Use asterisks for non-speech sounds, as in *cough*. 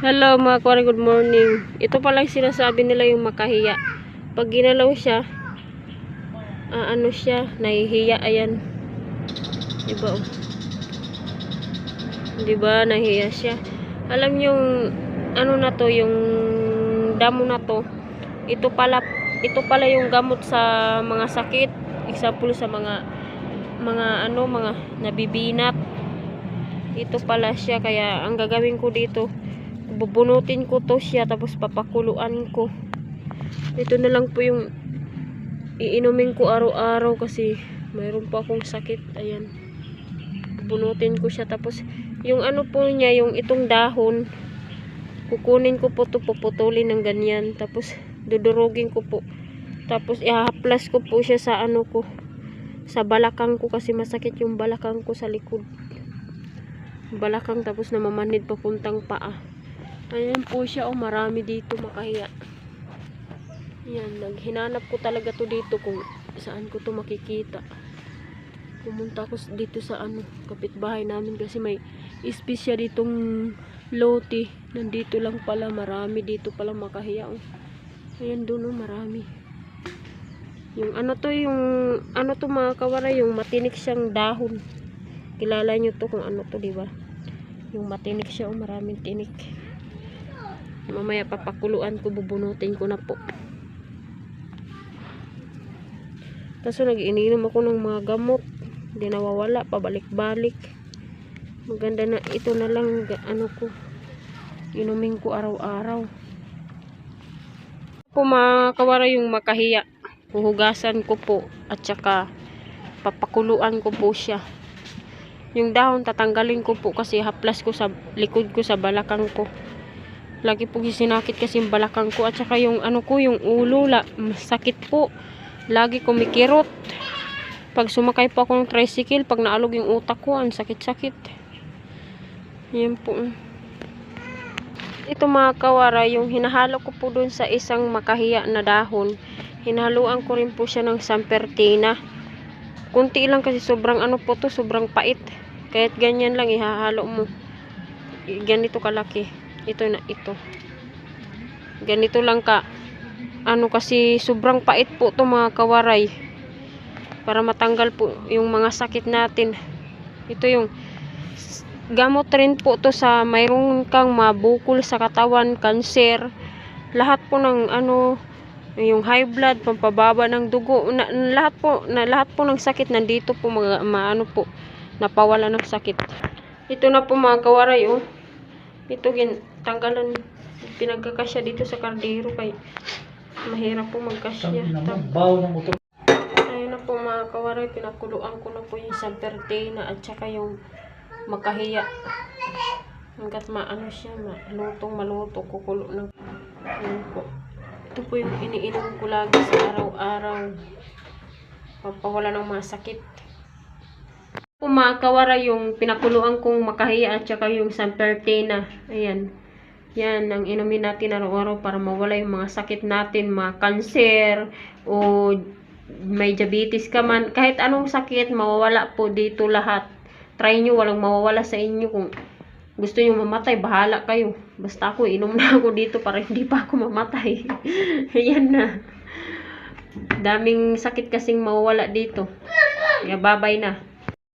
Hello mga kawari, good morning. Ito pala yung sinasabi nila yung makahiya. Pag ginalaw siya, ah, ano siya, nahihiya, ayan. Diba? oh? Diba, nahihiya siya. Alam yung, ano na to, yung damo na to, ito pala, ito pala yung gamot sa mga sakit. Example sa mga, mga ano, mga nabibinat. Ito pala siya, kaya ang gagawin ko dito, bubunutin ko to siya tapos papakuluan ko. Ito na lang po yung iinumin ko araw-araw kasi mayroon pa akong sakit. Ayan. Bubunutin ko siya tapos yung ano po niya yung itong dahon kukunin ko po to puputulin ng ganyan. Tapos dudurugin ko po. Tapos ihahaplas ko po siya sa ano ko sa balakang ko kasi masakit yung balakang ko sa likod. Balakang tapos namamanid papuntang paa Ayan po siya, oh, marami dito makahiya. Yan, naghinanap ko talaga to dito kung saan ko to makikita. Pumunta ako dito sa ano, kapitbahay namin kasi may ispisya ditong lote. Nandito lang pala, marami dito pala makahiya. Oh. Ayan doon, oh, marami. Yung ano to, yung ano to mga kawara, yung matinik siyang dahon. Kilala nyo to kung ano to, di ba? Yung matinik siya, oh, maraming tinik. Mamaya papakuluan ko, bubunutin ko na po. Kaso nag-ininom ako ng mga gamot. Hindi nawawala, pabalik-balik. Maganda na ito na lang ano ko. Inumin ko araw-araw. Po mga yung makahiya. Huhugasan ko po at saka papakuluan ko po siya. Yung dahon tatanggalin ko po kasi haplas ko sa likod ko sa balakang ko. Lagi po sinakit kasi yung balakang ko at saka yung ano ko, yung ulo, la, sakit po. Lagi kumikirot. Pag sumakay po ako ng tricycle, pag naalog yung utak ko, ang sakit-sakit. Yan po. Ito mga kawara, yung hinahalo ko po dun sa isang makahiya na dahon. Hinahaluan ko rin po siya ng sampertina. Kunti lang kasi sobrang ano po to, sobrang pait. Kahit ganyan lang ihahalo mo. Ganito kalaki ito na ito. Ganito lang ka ano kasi sobrang pait po to mga kawaray. Para matanggal po yung mga sakit natin. Ito yung gamot rin po to sa mayroon kang mabukol sa katawan cancer. Lahat po ng ano yung high blood pampababa ng dugo. Na, lahat po na lahat po ng sakit nandito po mga maano po napawala ng sakit. Ito na po mga kawaray oh. Ito gin tanggalan pinagkakasya dito sa kardero kay mahirap po magkasya. Ayun na po mga kawaray pinakuluan ko na po yung sampertina at saka yung makahiya. Hanggat maano siya malutong maluto kukulo ng ayun po. Ito po yung iniinom ko lagi sa araw-araw. Papawala ng mga sakit. Po mga kawara yung pinakuluan kong makahiya at saka yung sampertina. Ayan. Yan ang inumin natin araw-araw para mawala yung mga sakit natin, mga cancer o may diabetes ka man. Kahit anong sakit, mawawala po dito lahat. Try nyo, walang mawawala sa inyo. Kung gusto nyo mamatay, bahala kayo. Basta ako, inom na ako dito para hindi pa ako mamatay. *laughs* Ayan na. Daming sakit kasing mawawala dito. Kaya babay na.